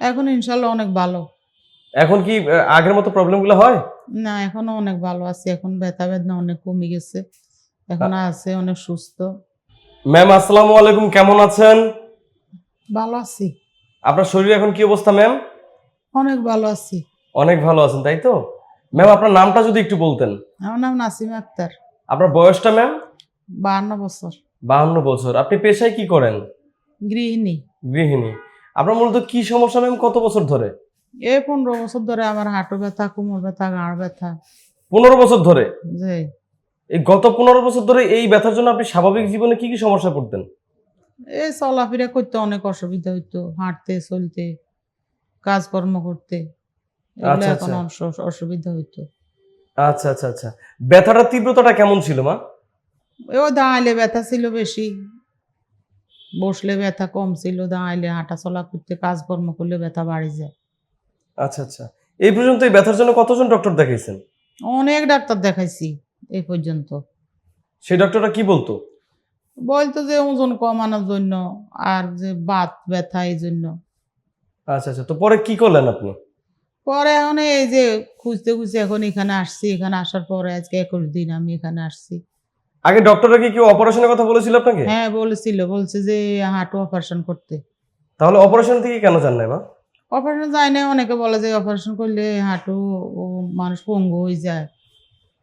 এখন ইনশাল্লাহ অনেক ভালো। এখন কি আগের মতো প্রবলেমগুলো হয়? না এখনও অনেক ভালো আছি। এখন ব্যথা বেদনা অনেক কমে গেছে। এখন আছে অনেক সুস্থ। ম্যাম আসসালামু আলাইকুম কেমন আছেন? ভালো আছি। আপনার শরীর এখন কি অবস্থা ম্যাম? অনেক ভালো আছি। অনেক ভালো আছেন তাই তো? ম্যাম আপনার নামটা যদি একটু বলতেন। আমার নাম নাসিম আক্তার। আপনার বয়সটা ম্যাম? বাহান্ন বছর। বাহান্ন বছর। আপনি পেশায় কি করেন? গৃহিণী। গৃহিণী। আপনার মূলত কি সমস্যা ম্যাম? কত বছর ধরে? এ পনেরো বছর ধরে আমার হাঁটু ব্যথা কোমর ব্যথা গাঁড় ব্যথা। পনেরো বছর ধরে? যে এই গত পনেরো বছর ধরে এই ব্যথার জন্য আপনি স্বাভাবিক জীবনে কি কি সমস্যা পড়তেন? এই চলাফেরা করতে অনেক অসুবিধা হইতো হাঁটতে চলতে কাজকর্ম করতে। এগুলো আচ্ছা, এখন আচ্ছা। অস- অসুবিধা হইতো। আচ্ছা আচ্ছা আচ্ছা। ব্যথাটার তীব্রতাটা কেমন ছিল মা? ও দাঁড়াইলে ব্যথা ছিল বেশি। বসলে ব্যথা কম ছিল দাঁড়াইলে হাঁটা চলা করতে কাজকর্ম করলে ব্যথা বাড়ি যায়। আচ্ছা আচ্ছা। এই পর্যন্ত এই ব্যথার জন্য কতজন ডক্টর দেখাইছেন? অনেক ডাক্তার দেখাইছি এই পর্যন্ত। সেই ডক্টরটা কি বলতো? বলতো যে ওজন কমানোর জন্য আর যে বাত ব্যথা এই জন্য। আচ্ছা আচ্ছা। তো পরে কি করলেন আপনি? পরে এখন এই যে খুঁজতে খুঁজতে এখন এখানে আসছি এখানে আসার পরে আজকে একুশ দিন আমি এখানে আসছি। আগে ডক্টররা কি কেউ অপারেশনের কথা বলেছিল আপনাকে? হ্যাঁ বলেছিল। বলছে যে হাঁটু অপারেশন করতে। তাহলে অপারেশন থেকে কেন জান নাই মা? অপারেশন যায় না অনেকে বলে যে অপারেশন করলে হাঁটু মানুষ পঙ্গু হয়ে যায়।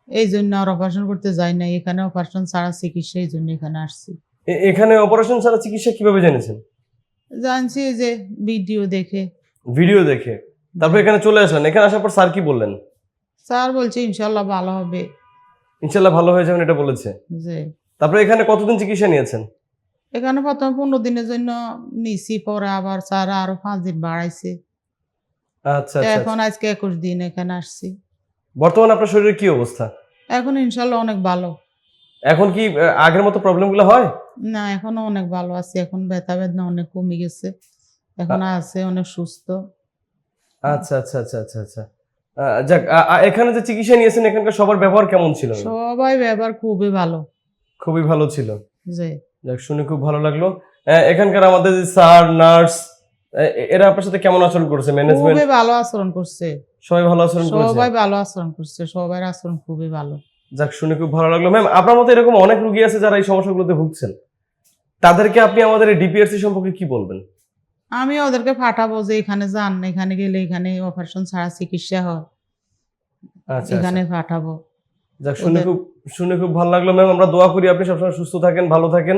এই জন্য আর অপারেশন করতে যাই না এখানে অপারেশন ছাড়া চিকিৎসা এই জন্য এখানে আসছি। এখানে অপারেশন ছাড়া চিকিৎসা কীভাবে জেনেছেন জানছি যে ভিডিও দেখে। ভিডিও দেখে। তারপর এখানে চলে আসলেন। এখানে আসার পর স্যার কি বললেন? স্যার বলছে ইনশাল্লাহ ভালো হবে। ইনশাল্লাহ ভালো হয়ে যাবেন এটা বলেছে। তারপরে এখানে কতদিন চিকিৎসা নিয়েছেন? এখানে প্রথমে পনেরো দিনের জন্য নিছি পরে আবার স্যার আরও পাঁচ দিন বাড়াইছে। আচ্ছা আচ্ছা এখন আচ্ছা। আজকে একুশ দিন এখানে আসছি। বর্তমানে আপনার শরীরের কি অবস্থা? এখন ইনশাল্লাহ অনেক ভালো। এখন কি আগের মতো প্রবলেমগুলো হয়? না এখনও অনেক ভালো আছি এখন ব্যথা বেদনা অনেক কমে গেছে। এখন আছে অনেক সুস্থ। আচ্ছা আচ্ছা আচ্ছা আচ্ছা আচ্ছা। যাক এখানে যে চিকিৎসা নিয়েছেন এখানকার সবার ব্যবহার কেমন ছিল? সবাই ব্যবহার খুবই ভালো। খুবই ভালো ছিল। যাক শুনে খুব ভালো লাগল। এখানকার আমাদের যে স্যার নার্স এরা আপনার সাথে কেমন আচরণ করেছে? ম্যানেজমেন্ট খুবই ভালো আচরণ করছে। সবাই ভালো আচরণ করেছে? সবাই ভালো আচরণ করছে। সবার আচরণ খুবই ভালো। যাক শুনে খুব ভালো লাগল। ম্যাম আপনার মতো এরকম অনেক রুগী আছে যারা এই সমস্যাগুলোতে ভুগছেন। তাদেরকে আপনি আমাদের ডিপিআরসি সম্পর্কে কি বলবেন? আমি ওদেরকে পাঠাবো যে এখানে যান এখানে গেলে এখানে অপারেশন ছাড়া চিকিৎসা হয়। আচ্ছা এখানে আচ্ছা। পাঠাবো। যাক শুনে খুব শুনে খুব ভালো লাগল ম্যাম। আমরা দোয়া করি আপনি সবসময় সুস্থ থাকেন ভালো থাকেন।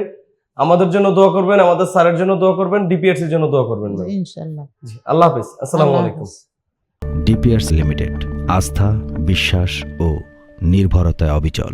আমাদের জন্য দোয়া করবেন আমাদের স্যারের জন্য দোয়া করবেন ডিপিআরসির জন্য দোয়া করবেন ম্যাম। ইনশাল্লাহ আল্লাহ হাফিজ। আসসালামু আলাইকুম। ডিপিয়ার্স লিমিটেড আস্থা বিশ্বাস ও নির্ভরতায় অবিচল।